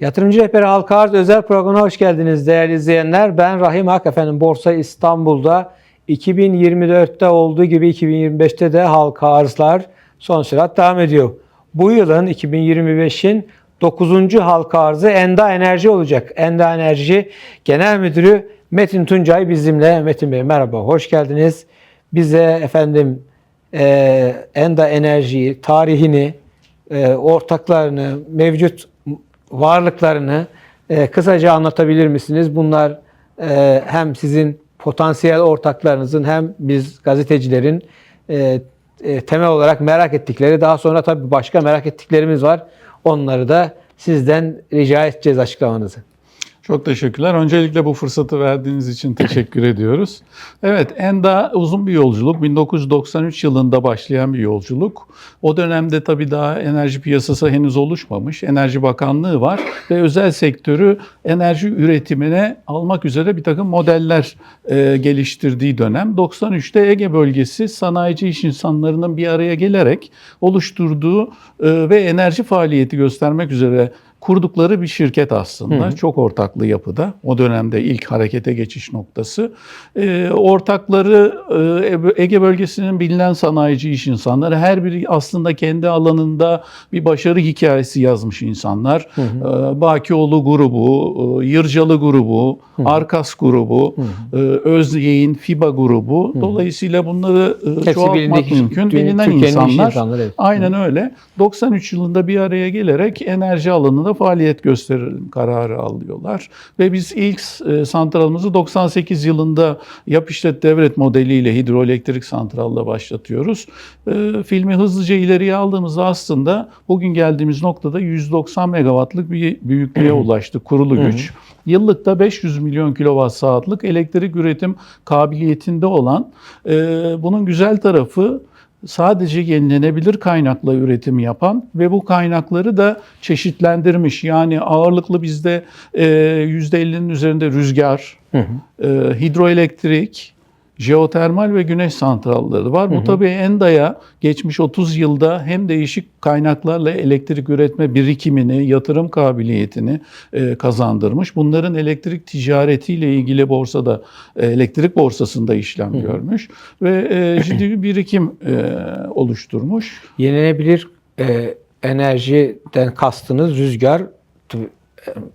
Yatırımcı Rehberi Halka Arz özel programına hoş geldiniz değerli izleyenler. Ben Rahim Ak efendim Borsa İstanbul'da 2024'te olduğu gibi 2025'te de halka arzlar son sürat devam ediyor. Bu yılın 2025'in 9. halka arzı Enda Enerji olacak. Enda Enerji Genel Müdürü Metin Tuncay bizimle. Metin Bey merhaba, hoş geldiniz. Bize efendim e, Enda Enerji'yi, tarihini, e, ortaklarını, mevcut varlıklarını e, kısaca anlatabilir misiniz? Bunlar e, hem sizin potansiyel ortaklarınızın hem biz gazetecilerin e, e, temel olarak merak ettikleri, daha sonra tabii başka merak ettiklerimiz var. Onları da sizden rica edeceğiz açıklamanızı. Çok teşekkürler. Öncelikle bu fırsatı verdiğiniz için teşekkür ediyoruz. Evet, Enda uzun bir yolculuk. 1993 yılında başlayan bir yolculuk. O dönemde tabii daha enerji piyasası henüz oluşmamış. Enerji Bakanlığı var ve özel sektörü enerji üretimine almak üzere bir takım modeller e, geliştirdiği dönem. 93'te Ege bölgesi sanayici iş insanlarının bir araya gelerek oluşturduğu e, ve enerji faaliyeti göstermek üzere kurdukları bir şirket aslında. Hı hı. Çok ortaklı yapıda. O dönemde ilk harekete geçiş noktası. Ee, ortakları e, Ege bölgesinin bilinen sanayici iş insanları. Her biri aslında kendi alanında bir başarı hikayesi yazmış insanlar. Hı hı. Ee, Bakioğlu grubu, e, Yırcalı grubu, Arkas grubu, e, Özyeğin, FIBA grubu. Dolayısıyla bunları e, Hepsi çoğaltmak mümkün. Bilinen insanlar. insanları, evet. Aynen öyle. 93 yılında bir araya gelerek enerji alanında faaliyet gösterelim kararı alıyorlar. Ve biz ilk e, santralımızı 98 yılında yap işlet devret modeliyle hidroelektrik santralla başlatıyoruz. E, filmi hızlıca ileriye aldığımızda aslında bugün geldiğimiz noktada 190 megawattlık bir büyüklüğe ulaştık kurulu güç. Yıllıkta 500 milyon kilowatt saatlik elektrik üretim kabiliyetinde olan e, bunun güzel tarafı sadece yenilenebilir kaynakla üretim yapan ve bu kaynakları da çeşitlendirmiş. Yani ağırlıklı bizde e, %50'nin üzerinde rüzgar, e, hidroelektrik, jeotermal ve güneş santralları var. Bu tabii Enda'ya geçmiş 30 yılda hem değişik kaynaklarla elektrik üretme birikimini, yatırım kabiliyetini e, kazandırmış. Bunların elektrik ticaretiyle ilgili borsada, e, elektrik borsasında işlem görmüş ve e, ciddi bir birikim e, oluşturmuş. Yenilenebilir e, enerjiden kastınız rüzgar e,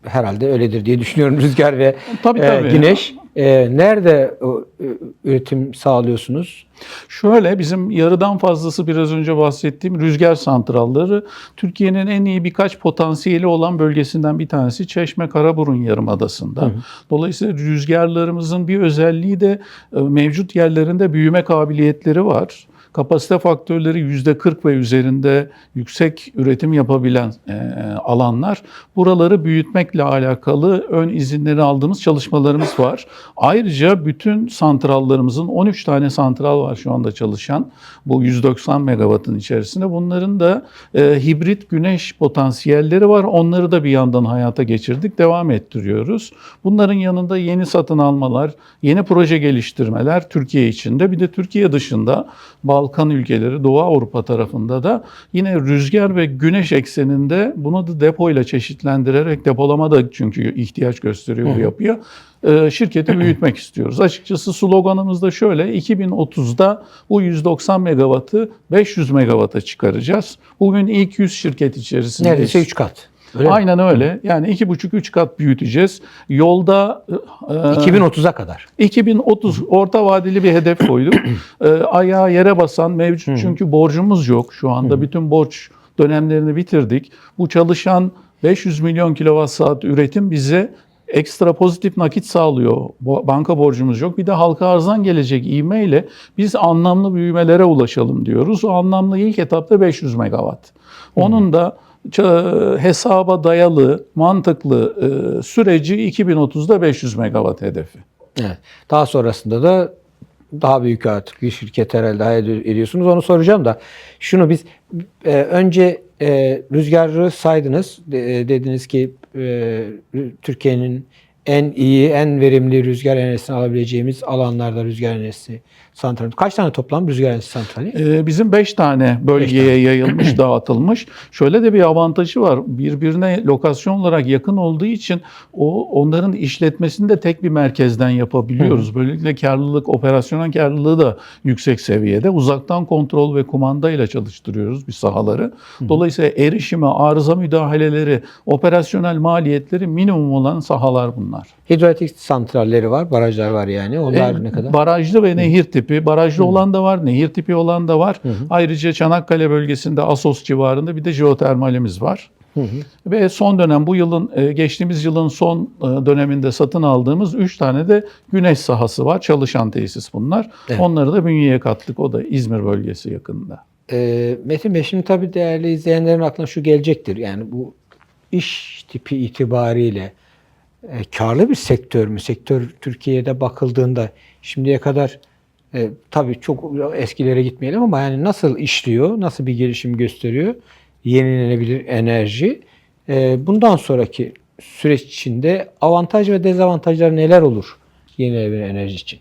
herhalde öyledir diye düşünüyorum rüzgar ve Tabii, e, tabii. güneş. E, nerede e, üretim sağlıyorsunuz? Şöyle bizim yarıdan fazlası biraz önce bahsettiğim rüzgar santralları Türkiye'nin en iyi birkaç potansiyeli olan bölgesinden bir tanesi Çeşme Karaburun Yarımadası'nda. Dolayısıyla rüzgarlarımızın bir özelliği de e, mevcut yerlerinde büyüme kabiliyetleri var. Kapasite faktörleri %40 ve üzerinde yüksek üretim yapabilen e, alanlar. Buraları büyütmekle alakalı ön izinleri aldığımız çalışmalarımız var. Ayrıca bütün santrallarımızın 13 tane santral var şu anda çalışan. Bu 190 megawattın içerisinde. Bunların da e, hibrit güneş potansiyelleri var. Onları da bir yandan hayata geçirdik. Devam ettiriyoruz. Bunların yanında yeni satın almalar, yeni proje geliştirmeler Türkiye içinde. Bir de Türkiye dışında Balkan ülkeleri, Doğu Avrupa tarafında da yine rüzgar ve güneş ekseninde bunu da depoyla çeşitlendirerek depolama da çünkü ihtiyaç gösteriyor bu yapıya. e, Şirketi büyütmek istiyoruz. Açıkçası sloganımız da şöyle 2030'da bu 190 megawattı 500 megawatta çıkaracağız. Bugün ilk 100 şirket içerisinde. Neredeyse 3 kat. Öyle mi? Aynen öyle. Yani iki buçuk üç kat büyüteceğiz. Yolda e, 2030'a kadar. 2030 orta vadeli bir hedef koyduk. Ee, ayağı yere basan mevcut çünkü borcumuz yok şu anda. Bütün borç dönemlerini bitirdik. Bu çalışan 500 milyon kilowatt saat üretim bize ekstra pozitif nakit sağlıyor. Banka borcumuz yok. Bir de halka arzdan gelecek ivmeyle biz anlamlı büyümelere ulaşalım diyoruz. O anlamlı ilk etapta 500 megawatt. Onun da hesaba dayalı, mantıklı e, süreci 2030'da 500 megawatt hedefi. Evet. Daha sonrasında da daha büyük artık bir şirket herhalde hayal ediyorsunuz. Onu soracağım da şunu biz e, önce e, rüzgarı saydınız. E, dediniz ki e, Türkiye'nin en iyi, en verimli rüzgar enerjisini alabileceğimiz alanlarda rüzgar enerjisi santrali. Kaç tane toplam rüzgar enerjisi santrali? Ee, Bizim 5 tane bölgeye yayılmış, dağıtılmış. Şöyle de bir avantajı var. Birbirine lokasyon olarak yakın olduğu için o onların işletmesini de tek bir merkezden yapabiliyoruz. Böylelikle karlılık, operasyonel karlılığı da yüksek seviyede. Uzaktan kontrol ve kumandayla çalıştırıyoruz bir sahaları. Dolayısıyla erişimi, arıza müdahaleleri, operasyonel maliyetleri minimum olan sahalar bunlar. Hidroelektrik santralleri var, barajlar var yani. Onlar E, ne kadar? Barajlı ve nehir tipi. Barajlı olan da var, nehir tipi olan da var. Ayrıca Çanakkale bölgesinde Asos civarında bir de jeotermalimiz var. Ve son dönem bu yılın e, geçtiğimiz yılın son e, döneminde satın aldığımız 3 tane de güneş sahası var. Çalışan tesis bunlar. Evet. Onları da bünyeye kattık. O da İzmir bölgesi yakında. Ee, Metin Bey şimdi tabii değerli izleyenlerin aklına şu gelecektir. Yani bu iş tipi itibariyle e, karlı bir sektör mü? Sektör Türkiye'de bakıldığında şimdiye kadar e, tabii çok eskilere gitmeyelim ama yani nasıl işliyor? Nasıl bir gelişim gösteriyor? Yenilenebilir enerji. E, bundan sonraki süreç içinde avantaj ve dezavantajlar neler olur yenilenebilir enerji için?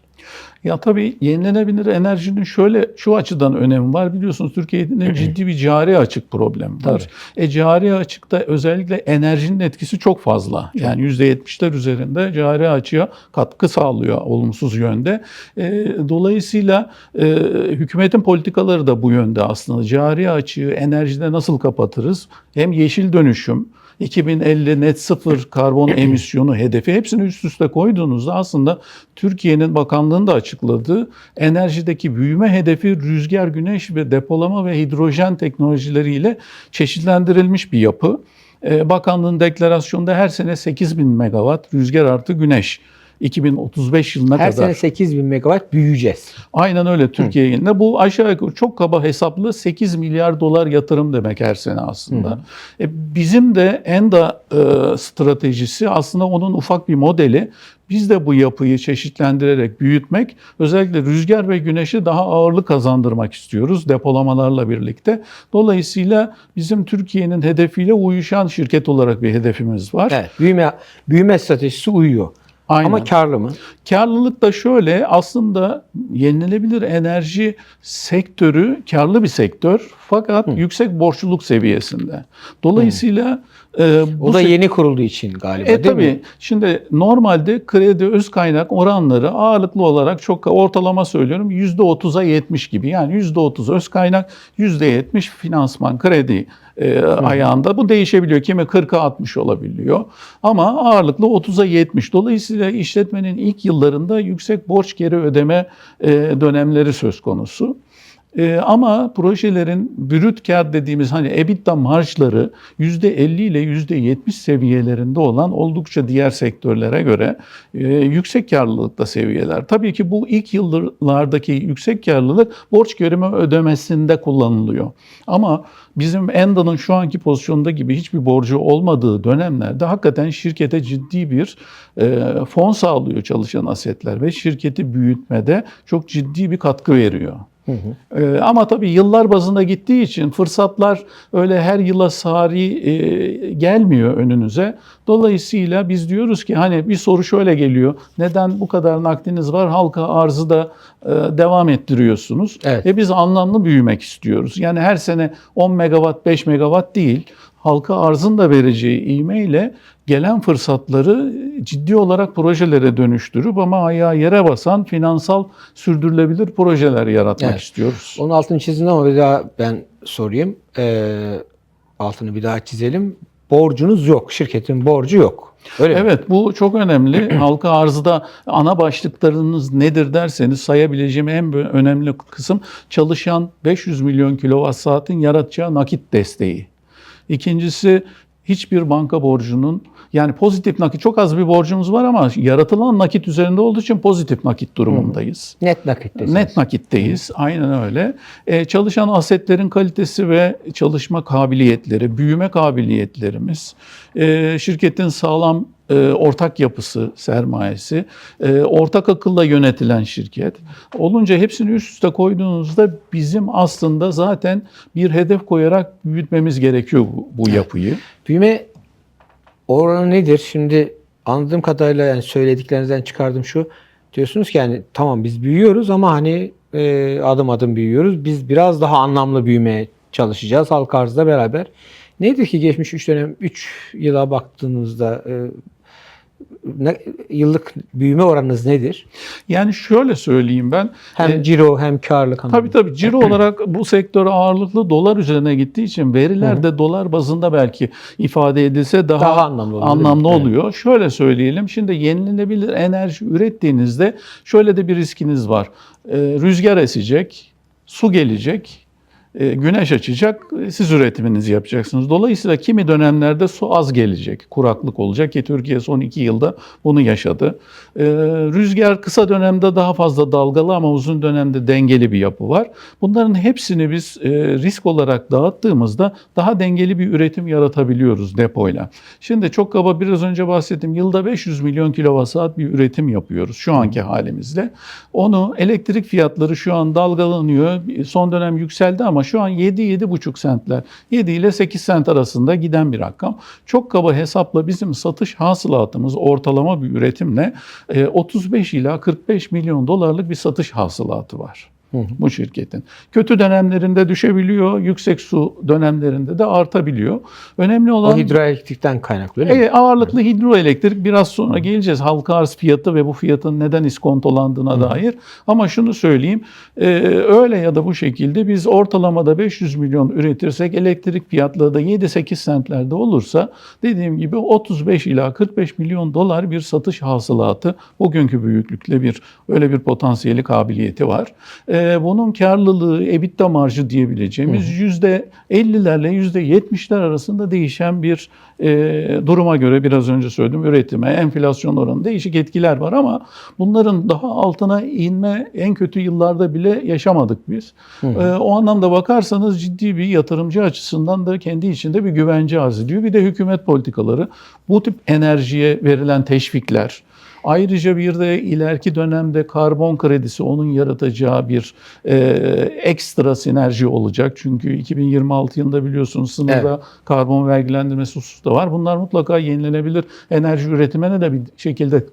Ya tabii yenilenebilir enerjinin şöyle şu açıdan önemi var. Biliyorsunuz Türkiye'nin ciddi bir cari açık problemi var. E cari açıkta özellikle enerjinin etkisi çok fazla. Yani %70'ler üzerinde cari açığa katkı sağlıyor olumsuz yönde. E, dolayısıyla e, hükümetin politikaları da bu yönde aslında. Cari açığı enerjide nasıl kapatırız? Hem yeşil dönüşüm, 2050 net sıfır karbon emisyonu hedefi hepsini üst üste koyduğunuzda aslında Türkiye'nin bakanlığın da açıkladığı enerjideki büyüme hedefi rüzgar, güneş ve depolama ve hidrojen teknolojileriyle çeşitlendirilmiş bir yapı. Ee, Bakanlığın deklarasyonunda her sene 8000 megawatt rüzgar artı güneş 2035 yılına Her kadar. sene 8000 megawatt büyüyeceğiz. Aynen öyle Türkiye yılında. Bu aşağı yukarı çok kaba hesaplı 8 milyar dolar yatırım demek her sene aslında. E, bizim de ENDA e, stratejisi aslında onun ufak bir modeli. Biz de bu yapıyı çeşitlendirerek büyütmek, özellikle rüzgar ve güneşe daha ağırlık kazandırmak istiyoruz depolamalarla birlikte. Dolayısıyla bizim Türkiye'nin hedefiyle uyuşan şirket olarak bir hedefimiz var. Evet, büyüme büyüme stratejisi uyuyor. Aynen. Ama karlı mı? Karlılık da şöyle aslında yenilenebilir enerji sektörü karlı bir sektör fakat yüksek borçluluk seviyesinde. Dolayısıyla e, bu O da yeni kurulduğu için galiba e değil mi? tabii. Şimdi normalde kredi öz kaynak oranları ağırlıklı olarak çok ortalama söylüyorum %30'a 70 gibi. Yani %30 öz kaynak, %70 finansman kredi e, ayağında. Bu değişebiliyor. Kimi 40'a 60 olabiliyor. Ama ağırlıklı 30'a 70. Dolayısıyla işletmenin ilk yıllarında yüksek borç geri ödeme e, dönemleri söz konusu. Ee, ama projelerin brüt kar dediğimiz hani EBITDA marjları %50 ile %70 seviyelerinde olan oldukça diğer sektörlere göre e, yüksek karlılıkta seviyeler. Tabii ki bu ilk yıllardaki yüksek karlılık borç görümü ödemesinde kullanılıyor. Ama bizim Enda'nın şu anki pozisyonda gibi hiçbir borcu olmadığı dönemlerde hakikaten şirkete ciddi bir e, fon sağlıyor çalışan asetler ve şirketi büyütmede çok ciddi bir katkı veriyor. Ee, ama tabii yıllar bazında gittiği için fırsatlar öyle her yıla sari e, gelmiyor önünüze. Dolayısıyla biz diyoruz ki hani bir soru şöyle geliyor. Neden bu kadar nakdiniz var? Halka arzı da e, devam ettiriyorsunuz. Evet. Ve biz anlamlı büyümek istiyoruz. Yani her sene 10 megawatt 5 megawatt değil. Halka arzın da vereceği ivmeyle gelen fırsatları ciddi olarak projelere dönüştürüp ama ayağı yere basan finansal sürdürülebilir projeler yaratmak Evet. istiyoruz. Onun altını çizdim ama bir daha ben sorayım. Ee, altını bir daha çizelim. Borcunuz yok. Şirketin borcu yok. Öyle mi? Evet bu çok önemli. Halka arzda ana başlıklarınız nedir derseniz sayabileceğim en önemli kısım çalışan 500 milyon kilowatt saatin yaratacağı nakit desteği. İkincisi hiçbir banka borcunun yani pozitif nakit çok az bir borcumuz var ama yaratılan nakit üzerinde olduğu için pozitif nakit durumundayız. Net nakittesiniz. Net nakitteyiz. Aynen öyle. Ee, çalışan asetlerin kalitesi ve çalışma kabiliyetleri, büyüme kabiliyetlerimiz, e, şirketin sağlam e, ortak yapısı, sermayesi, e, ortak akılla yönetilen şirket. Olunca hepsini üst üste koyduğunuzda bizim aslında zaten bir hedef koyarak büyütmemiz gerekiyor bu, bu yapıyı. Büyüme oranı nedir? Şimdi anladığım kadarıyla yani söylediklerinizden çıkardım şu. Diyorsunuz ki yani tamam biz büyüyoruz ama hani e, adım adım büyüyoruz. Biz biraz daha anlamlı büyümeye çalışacağız halka arzla beraber. Nedir ki geçmiş 3 dönem 3 yıla baktığınızda e, ne, yıllık büyüme oranınız nedir? Yani şöyle söyleyeyim ben. Hem e, ciro hem karlılık anlamında. Tabii tabii ciro olarak bu sektör ağırlıklı dolar üzerine gittiği için veriler de dolar bazında belki ifade edilse daha, Daha anlamlı oluyor, anlamlı oluyor. Şöyle söyleyelim. Şimdi yenilenebilir enerji ürettiğinizde şöyle de bir riskiniz var. Ee, rüzgar esecek, su gelecek, güneş açacak, e, siz üretiminizi yapacaksınız. Dolayısıyla kimi dönemlerde su az gelecek, kuraklık olacak ki Türkiye son iki yılda bunu yaşadı. Ee, rüzgar kısa dönemde daha fazla dalgalı ama uzun dönemde dengeli bir yapı var. Bunların hepsini biz e, risk olarak dağıttığımızda daha dengeli bir üretim yaratabiliyoruz depoyla. Şimdi çok kaba biraz önce bahsettim. Yılda 500 milyon kilowatt saat bir üretim yapıyoruz şu anki halimizle. Onu elektrik fiyatları şu an dalgalanıyor. Son dönem yükseldi ama şu an 7-7,5 sentler. 7 ile 8 sent arasında giden bir rakam. Çok kaba hesapla bizim satış hasılatımız ortalama bir üretimle e, 35 ila 45 milyon dolarlık bir satış hasılatı var. Bu şirketin. Kötü dönemlerinde düşebiliyor, yüksek su dönemlerinde de artabiliyor. Önemli olan o hidroelektrikten kaynaklı öyle mi? e, ağırlıklı hidroelektrik biraz sonra geleceğiz. Halka arz fiyatı ve bu fiyatın neden iskontolandığına dair. Ama şunu söyleyeyim. e, öyle ya da bu şekilde biz ortalamada 500 milyon üretirsek elektrik fiyatları da 7-8 sentlerde olursa dediğim gibi 35 ila 45 milyon dolar bir satış hasılatı bugünkü büyüklükle bir öyle bir potansiyeli kabiliyeti var. E, bunun karlılığı EBITDA marjı diyebileceğimiz %50'lerle %70'ler arasında değişen bir e, duruma göre biraz önce söyledim üretime, enflasyon oranı değişik etkiler var ama bunların daha altına inme en kötü yıllarda bile yaşamadık biz. E, o anlamda bakarsanız ciddi bir yatırımcı açısından da kendi içinde bir güvence arz ediyor. Bir de hükümet politikaları bu tip enerjiye verilen teşvikler, Ayrıca bir de ileriki dönemde karbon kredisi onun yaratacağı bir e, ekstra sinerji olacak. Çünkü 2026 yılında biliyorsunuz sınırda karbon vergilendirmesi hususu da var. Bunlar mutlaka yenilenebilir enerji üretimine de bir şekilde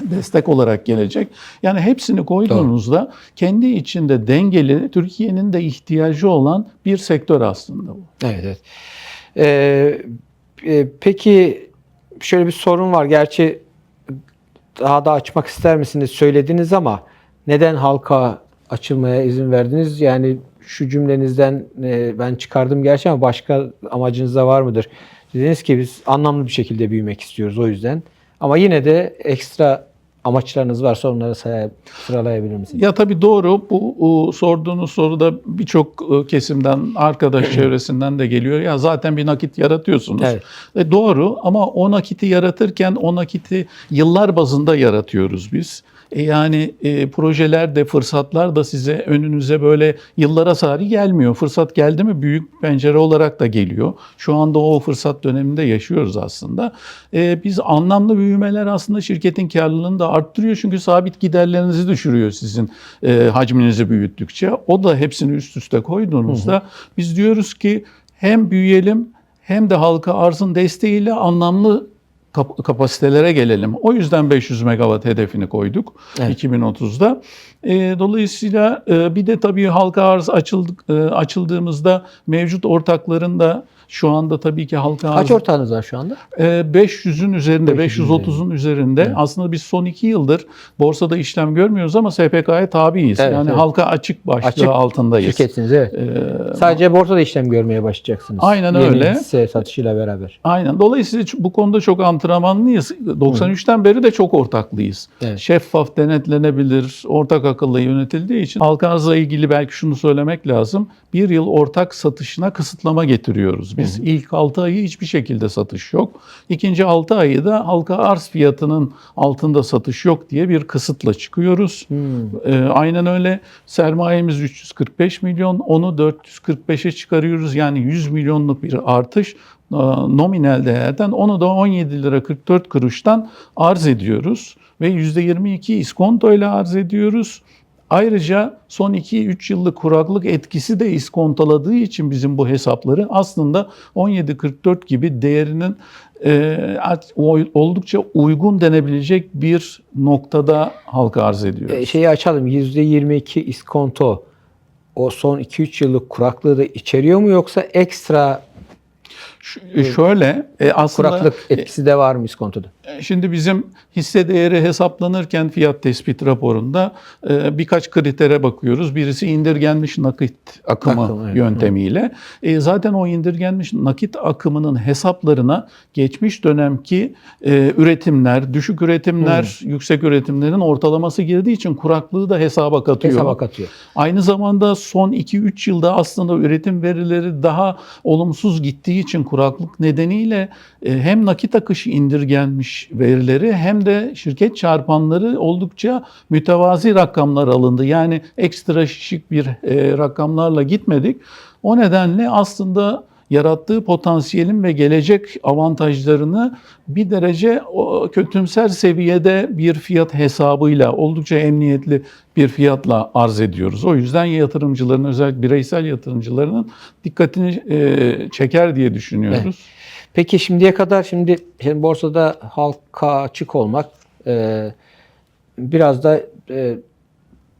destek olarak gelecek. Yani hepsini koyduğunuzda kendi içinde dengeli, Türkiye'nin de ihtiyacı olan bir sektör aslında bu. Evet, evet. Ee, e, peki şöyle bir sorun var. Gerçi daha da açmak ister misiniz? Söylediniz ama neden halka açılmaya izin verdiniz? Yani şu cümlenizden e, ben çıkardım gerçi ama başka amacınız da var mıdır? Dediniz ki biz anlamlı bir şekilde büyümek istiyoruz o yüzden. Ama yine de ekstra amaçlarınız varsa onları say- sıralayabilir misiniz? Ya tabii doğru. Bu, bu sorduğunuz soruda birçok e, kesimden, arkadaş çevresinden de geliyor. Ya zaten bir nakit yaratıyorsunuz. Evet. E, doğru ama o nakiti yaratırken o nakiti yıllar bazında yaratıyoruz biz. E, yani e, projeler de fırsatlar da size önünüze böyle yıllara sari gelmiyor. Fırsat geldi mi büyük pencere olarak da geliyor. Şu anda o fırsat döneminde yaşıyoruz aslında. E, biz anlamlı büyümeler aslında şirketin karlılığını da arttırıyor. Çünkü sabit giderlerinizi düşürüyor sizin e, hacminizi büyüttükçe. O da hepsini üst üste koyduğunuzda biz diyoruz ki hem büyüyelim hem de halka arzın desteğiyle anlamlı kapasitelere gelelim. O yüzden 500 megawatt hedefini koyduk Evet. 2030'da. E, dolayısıyla e, bir de tabii halka arz açıldık, e, açıldığımızda mevcut ortakların da şu anda tabii ki halka arz Kaç ortağınız var şu anda? e, 500'ün üzerinde, 500'ün 530'un üzerinde. Evet. Aslında biz son iki yıldır borsada işlem görmüyoruz ama SPK'ya tabiiz. Evet, yani evet. halka açık başlığı Açık altındayız. Şirketsiniz evet. E, Sadece borsada işlem görmeye başlayacaksınız. Aynen Yeni öyle. hisse satışıyla beraber. Aynen. Dolayısıyla bu konuda çok antrenmanlıyız. 93'ten beri de çok ortaklıyız. Evet. Şeffaf, denetlenebilir, ortak akılla yönetildiği için halka arzla ilgili belki şunu söylemek lazım. Bir yıl ortak satışına kısıtlama getiriyoruz biz. İlk 6 ayı hiçbir şekilde satış yok. İkinci 6 ayı da halka arz fiyatının altında satış yok diye bir kısıtla çıkıyoruz. Ee, aynen öyle. Sermayemiz 345 milyon. Onu 445'e çıkarıyoruz. Yani 100 milyonluk bir artış nominal değerden. Onu da 17 lira 44 kuruştan arz ediyoruz. Ve %22 iskonto ile arz ediyoruz. Ayrıca son 2-3 yıllık kuraklık etkisi de iskontaladığı için bizim bu hesapları aslında 17.44 gibi değerinin e, oldukça uygun denebilecek bir noktada halka arz ediyoruz. E, şeyi açalım. %22 iskonto o son 2-3 yıllık kuraklığı da içeriyor mu yoksa ekstra Ş- şöyle e, aslında kuraklık etkisi de var mı iskontoda? E, Şimdi bizim hisse değeri hesaplanırken fiyat tespit raporunda e, birkaç kritere bakıyoruz. Birisi indirgenmiş nakit akımı Akım, evet. yöntemiyle. E, zaten o indirgenmiş nakit akımının hesaplarına geçmiş dönemki üretimler, düşük üretimler, yüksek üretimlerin ortalaması girdiği için kuraklığı da hesaba katıyor. Hesaba katıyor. Aynı zamanda son 2-3 yılda aslında üretim verileri daha olumsuz gittiği için kuraklık nedeniyle hem nakit akışı indirgenmiş verileri hem de şirket çarpanları oldukça mütevazi rakamlar alındı. Yani ekstra şişik bir e, rakamlarla gitmedik. O nedenle aslında yarattığı potansiyelin ve gelecek avantajlarını bir derece kötümser seviyede bir fiyat hesabıyla oldukça emniyetli bir fiyatla arz ediyoruz. O yüzden yatırımcıların özellikle bireysel yatırımcılarının dikkatini e, çeker diye düşünüyoruz. Peki şimdiye kadar şimdi, şimdi borsada halka açık olmak e, biraz da e,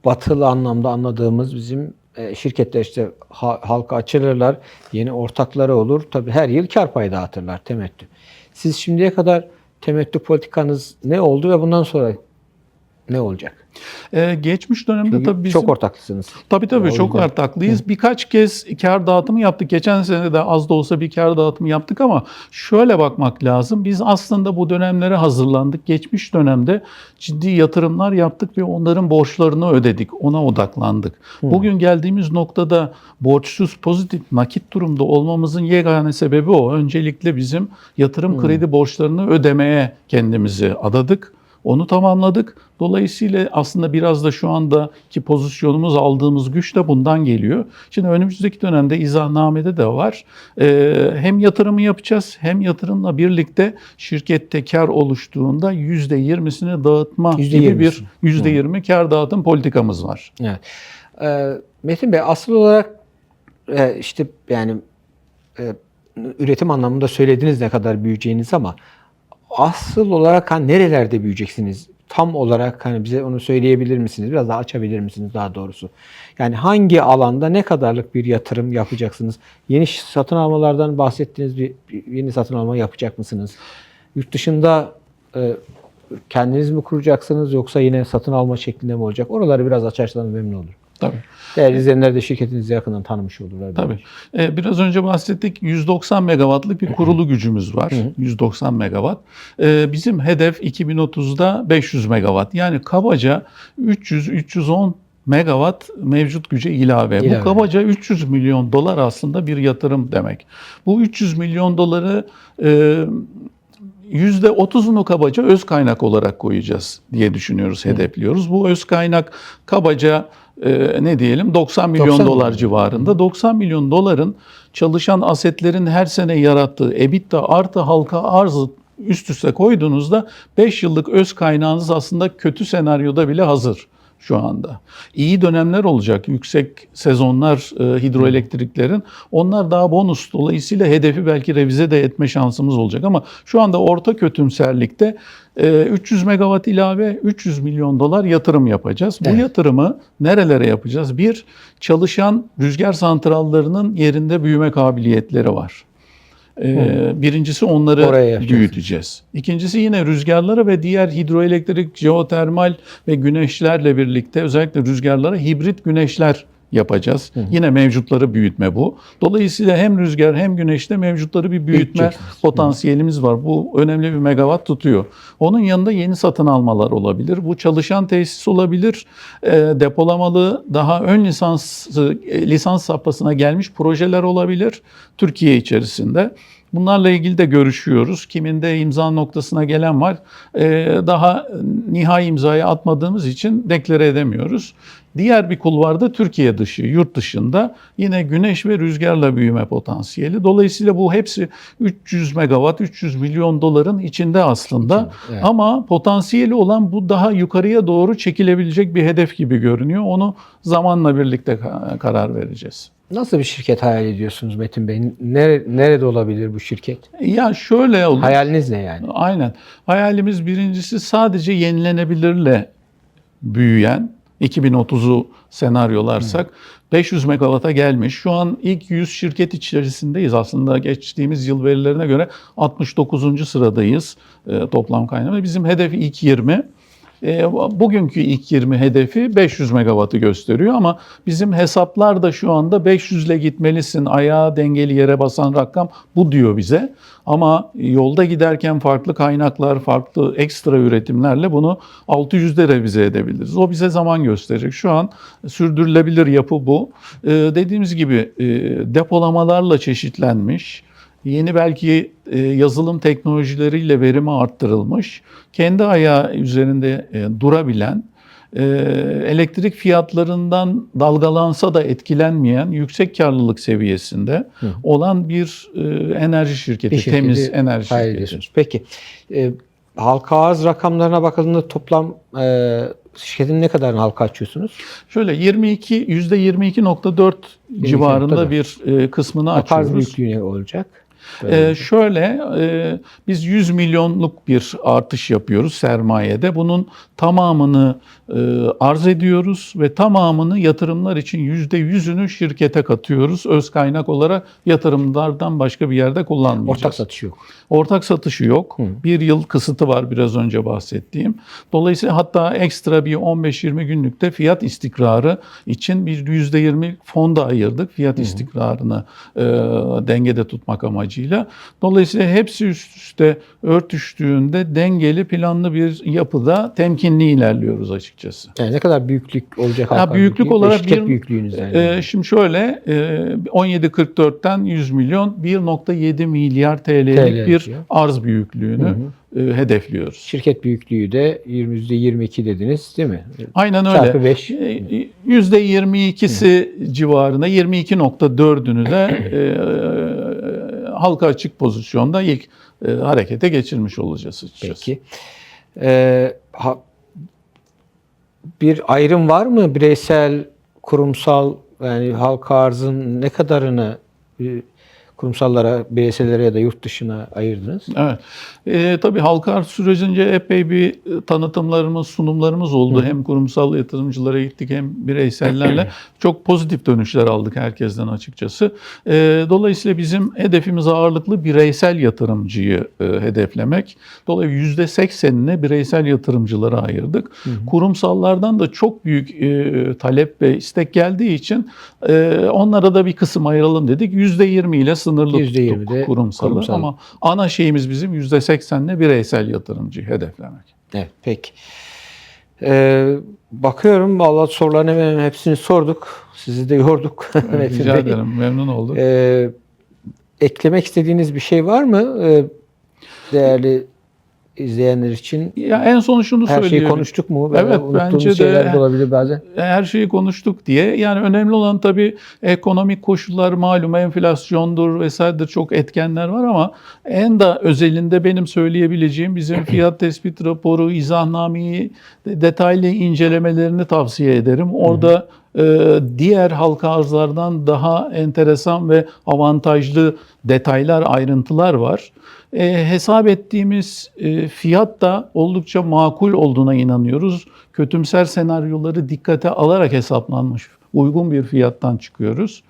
batılı anlamda anladığımız bizim e, şirketler işte ha- halka açılırlar, yeni ortakları olur. Tabii her yıl kar payı dağıtırlar temettü. Siz şimdiye kadar temettü politikanız ne oldu ve bundan sonra ne olacak? E, geçmiş dönemde Çünkü tabii bizim çok ortaklısınız. Tabii tabii O çok ortaklıyız. Birkaç kez kar dağıtımı yaptık. Geçen sene de az da olsa bir kar dağıtımı yaptık ama şöyle bakmak lazım. Biz aslında bu dönemlere hazırlandık. Geçmiş dönemde ciddi yatırımlar yaptık ve onların borçlarını ödedik. Ona odaklandık. Bugün geldiğimiz noktada borçsuz pozitif nakit durumda olmamızın yegane sebebi o. Öncelikle bizim yatırım kredi borçlarını ödemeye kendimizi adadık. Onu tamamladık. Dolayısıyla aslında biraz da şu andaki pozisyonumuz aldığımız güç de bundan geliyor. Şimdi önümüzdeki dönemde izahnamede de var. Ee, hem yatırımı yapacağız hem yatırımla birlikte şirkette kar oluştuğunda %20'sini dağıtma gibi %20'si. bir %20 kar dağıtım politikamız var. Evet. Ee, Metin Bey asıl olarak e, işte yani e, üretim anlamında söylediniz ne kadar büyüyeceğiniz ama asıl olarak hani nerelerde büyüyeceksiniz? Tam olarak hani bize onu söyleyebilir misiniz? Biraz daha açabilir misiniz daha doğrusu? Yani hangi alanda ne kadarlık bir yatırım yapacaksınız? Yeni satın almalardan bahsettiğiniz bir, yeni satın alma yapacak mısınız? Yurt dışında e, kendiniz mi kuracaksınız yoksa yine satın alma şeklinde mi olacak? Oraları biraz açarsanız memnun olurum. Tabii. Değerli izleyenler de şirketinizi yakından tanımış olurlar. Tabii. Ee, biraz önce bahsettik 190 megawattlık bir kurulu gücümüz var. 190 megawatt. Ee, bizim hedef 2030'da 500 megawatt. Yani kabaca 300-310 megawatt mevcut güce ilave. İlave. Bu kabaca 300 milyon dolar aslında bir yatırım demek. Bu 300 milyon doları e, %30'unu kabaca öz kaynak olarak koyacağız diye düşünüyoruz, hedefliyoruz. Bu öz kaynak kabaca e, ne diyelim 90 milyon 90 dolar milyon. civarında. 90 milyon doların çalışan asetlerin her sene yarattığı EBITDA artı halka arzı üst üste koyduğunuzda 5 yıllık öz kaynağınız aslında kötü senaryoda bile hazır şu anda. İyi dönemler olacak, yüksek sezonlar e, hidroelektriklerin. Onlar daha bonus. Dolayısıyla hedefi belki revize de etme şansımız olacak ama şu anda orta kötümserlikte e, 300 megawatt ilave 300 milyon dolar yatırım yapacağız. Bu Evet. yatırımı nerelere yapacağız? Bir, çalışan rüzgar santrallarının yerinde büyüme kabiliyetleri var. Ee, birincisi onları Oraya büyüteceğiz. İkincisi yine rüzgarlara ve diğer hidroelektrik, jeotermal ve güneşlerle birlikte özellikle rüzgarlara hibrit güneşler yapacağız. Yine mevcutları büyütme bu. Dolayısıyla hem rüzgar hem güneşte mevcutları bir büyütme Büyüteceksiniz. önemli bir megawatt tutuyor. Onun yanında yeni satın almalar olabilir. Bu çalışan tesis olabilir. E, depolamalı daha ön lisans e, lisans safhasına gelmiş projeler olabilir Türkiye içerisinde. Bunlarla ilgili de görüşüyoruz. Kiminde imza noktasına gelen var. E, daha nihai imzayı atmadığımız için deklare edemiyoruz. Diğer bir kulvarda Türkiye dışı, yurt dışında yine güneş ve rüzgarla büyüme potansiyeli. Dolayısıyla bu hepsi 300 megawatt, 300 milyon doların içinde aslında. evet. Ama potansiyeli olan bu daha yukarıya doğru çekilebilecek bir hedef gibi görünüyor. Onu zamanla birlikte ka- karar vereceğiz. Nasıl bir şirket hayal ediyorsunuz Metin Bey? Nere, nerede olabilir bu şirket? Ya şöyle olur. Hayaliniz ne yani? Aynen. Hayalimiz birincisi sadece yenilenebilirle büyüyen 2030'u senaryolarsak 500 megawatt'a gelmiş. Şu an ilk 100 şirket içerisindeyiz. Aslında geçtiğimiz yıl verilerine göre 69. sıradayız e, toplam kaynağı. Bizim hedefi ilk 20. E, bugünkü ilk 20 hedefi 500 megawattı gösteriyor ama bizim hesaplar da şu anda 500 ile gitmelisin ayağa dengeli yere basan rakam bu diyor bize. Ama yolda giderken farklı kaynaklar, farklı ekstra üretimlerle bunu 600'de revize edebiliriz. O bize zaman gösterecek. Şu an sürdürülebilir yapı bu. E, dediğimiz gibi e, depolamalarla çeşitlenmiş. Yeni belki e, yazılım teknolojileriyle verimi arttırılmış, kendi ayağı üzerinde e, durabilen, e, elektrik fiyatlarından dalgalansa da etkilenmeyen yüksek karlılık seviyesinde olan bir enerji şirketi, Bir temiz enerji şirketi. Peki. E, halka arz rakamlarına bakıldığında toplam e, şirketin ne kadarını halka açıyorsunuz? Şöyle 22 yüzde 22.4 civarında bir e, kısmını açıyoruz. büyüklüğü ne olacak? Ee, şöyle e, biz 100 milyonluk bir artış yapıyoruz sermayede. Bunun tamamını e, arz ediyoruz ve tamamını yatırımlar için yüzde yüzünü şirkete katıyoruz. Öz kaynak olarak yatırımlardan başka bir yerde kullanmayacağız. Ortak satış yok. Ortak satışı yok. Bir yıl kısıtı var biraz önce bahsettiğim. Dolayısıyla hatta ekstra bir 15-20 günlükte fiyat istikrarı için bir %20 fon da ayırdık. Fiyat istikrarını e, dengede tutmak amacıyla. Dolayısıyla hepsi üst üste örtüştüğünde dengeli planlı bir yapıda temkinli ilerliyoruz açıkçası. Yani ne kadar büyüklük olacak Ya büyüklük büyüklüğü olarak bir- büyüklüğünüz yani. Ee, şimdi şöyle e, 17.44'ten 100 milyon 1.7 milyar TL'lik TL bir diyor. arz büyüklüğünü e, hedefliyoruz. Şirket büyüklüğü de %22 dediniz değil mi? Aynen Çarpı öyle. beş. E, %22'si civarında 22.4'ünü de e, halka açık pozisyonda ilk e, harekete geçirmiş olacağız açıkçası. Peki. Ee, ha- bir ayrım var mı bireysel, kurumsal yani halka arzın ne kadarını e, kurumsallara, bireysellere ya da yurt dışına ayırdınız? Evet. E, tabii halka arz sürecince epey bir e, tanıtımlarımız, sunumlarımız oldu. Hem kurumsal yatırımcılara gittik hem bireysellerle. Çok pozitif dönüşler aldık herkesten açıkçası. E, dolayısıyla bizim hedefimiz ağırlıklı bireysel yatırımcıyı e, hedeflemek. Dolayısıyla %80'ini bireysel yatırımcılara ayırdık. Kurumsallardan da çok büyük e, talep ve istek geldiği için e, onlara da bir kısım ayıralım dedik. %20 ile sınırlı %20 tuttuk kurumsalı. kurumsal. Ama ana şeyimiz bizim %80'le bireysel yatırımcıyı hedeflemek. Evet, peki. Ee, bakıyorum vallahi soruların hemen hemen hepsini sorduk. Sizi de yorduk. Metin Rica ederim. Memnun olduk. Ee, eklemek istediğiniz bir şey var mı? Ee, değerli izleyenler için ya en son şunu her şeyi söyleyeyim. konuştuk mu? Böyle Evet, bence de- de olabilir bazen. her şeyi konuştuk diye. Yani önemli olan tabii ekonomik koşullar malum enflasyondur vesairedir çok etkenler var ama en de özelinde benim söyleyebileceğim bizim fiyat tespit raporu, izahnameyi de- detaylı incelemelerini tavsiye ederim. Orada e, diğer halka arzlardan daha enteresan ve avantajlı detaylar, ayrıntılar var. E, hesap ettiğimiz e, fiyat da oldukça makul olduğuna inanıyoruz. Kötümser senaryoları dikkate alarak hesaplanmış uygun bir fiyattan çıkıyoruz.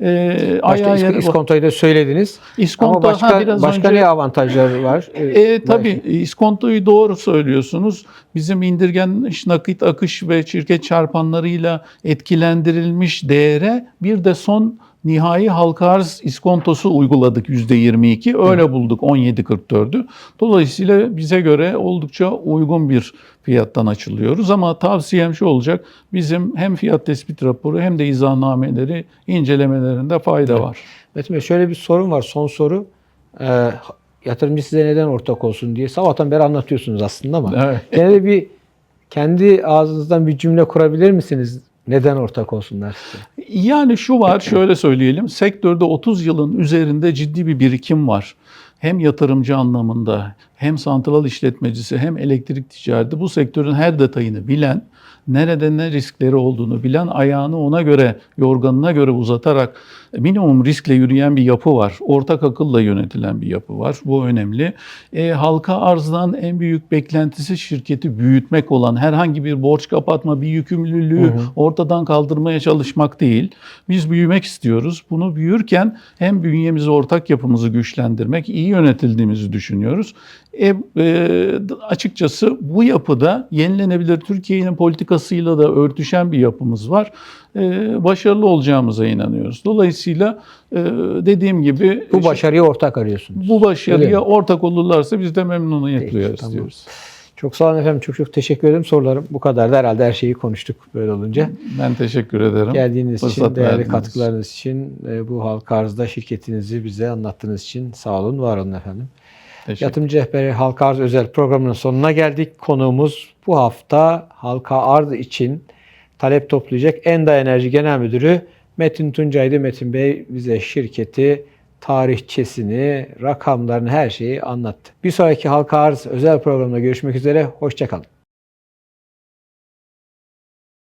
E, Başta ayağı isk- yere- iskontoyu da söylediniz. İskonto, Ama başka, ha, biraz başka önce- ne avantajları var? Ee, e, tabii iskontoyu doğru söylüyorsunuz. Bizim indirgenmiş nakit akış ve şirket çarpanlarıyla etkilendirilmiş değere bir de son nihai halka arz iskontosu uyguladık %22. Öyle bulduk 17.44'ü. Dolayısıyla bize göre oldukça uygun bir fiyattan açılıyoruz. Ama tavsiyem şu olacak. Bizim hem fiyat tespit raporu hem de izahnameleri incelemelerinde fayda var. Metin Bey şöyle bir sorun var. Son soru. Ee, yatırımcı size neden ortak olsun diye. Sabahtan beri anlatıyorsunuz aslında ama. Evet. Gene de bir kendi ağzınızdan bir cümle kurabilir misiniz? Neden ortak olsunlar size? Yani şu var, şöyle söyleyelim. Sektörde 30 yılın üzerinde ciddi bir birikim var. Hem yatırımcı anlamında, hem santral işletmecisi, hem elektrik ticareti bu sektörün her detayını bilen, nerede ne riskleri olduğunu bilen, ayağını ona göre, yorganına göre uzatarak minimum riskle yürüyen bir yapı var. Ortak akılla yönetilen bir yapı var. Bu önemli. E, halka arzdan en büyük beklentisi şirketi büyütmek olan herhangi bir borç kapatma, bir yükümlülüğü ortadan kaldırmaya çalışmak değil. Biz büyümek istiyoruz. Bunu büyürken hem bünyemizi, ortak yapımızı güçlendirmek, iyi yönetildiğimizi düşünüyoruz. E, e, açıkçası bu yapıda yenilenebilir Türkiye'nin politikasıyla da örtüşen bir yapımız var. E, başarılı olacağımıza inanıyoruz. Dolayısıyla e, dediğim gibi Bu başarıyı ortak arıyorsunuz. bu başarıya ortak olurlarsa biz de memnuniyet duyarız tamam. diyoruz. Çok sağ olun efendim. Çok çok teşekkür ederim. Sorularım bu kadar. Herhalde her şeyi konuştuk böyle olunca. Ben teşekkür ederim. Geldiğiniz için, Fırsat değerli verdiniz. katkılarınız için, e, bu halka arzda şirketinizi bize anlattığınız için sağ olun, var olun efendim. Teşekkür Yatırımcı Rehberi Halka Arz özel programının sonuna geldik. Konuğumuz bu hafta halka arz için talep toplayacak Enda Enerji Genel Müdürü Metin Tuncay'dı. Metin Bey bize şirketi, tarihçesini, rakamlarını her şeyi anlattı. Bir sonraki halka arz özel programda görüşmek üzere. Hoşçakalın.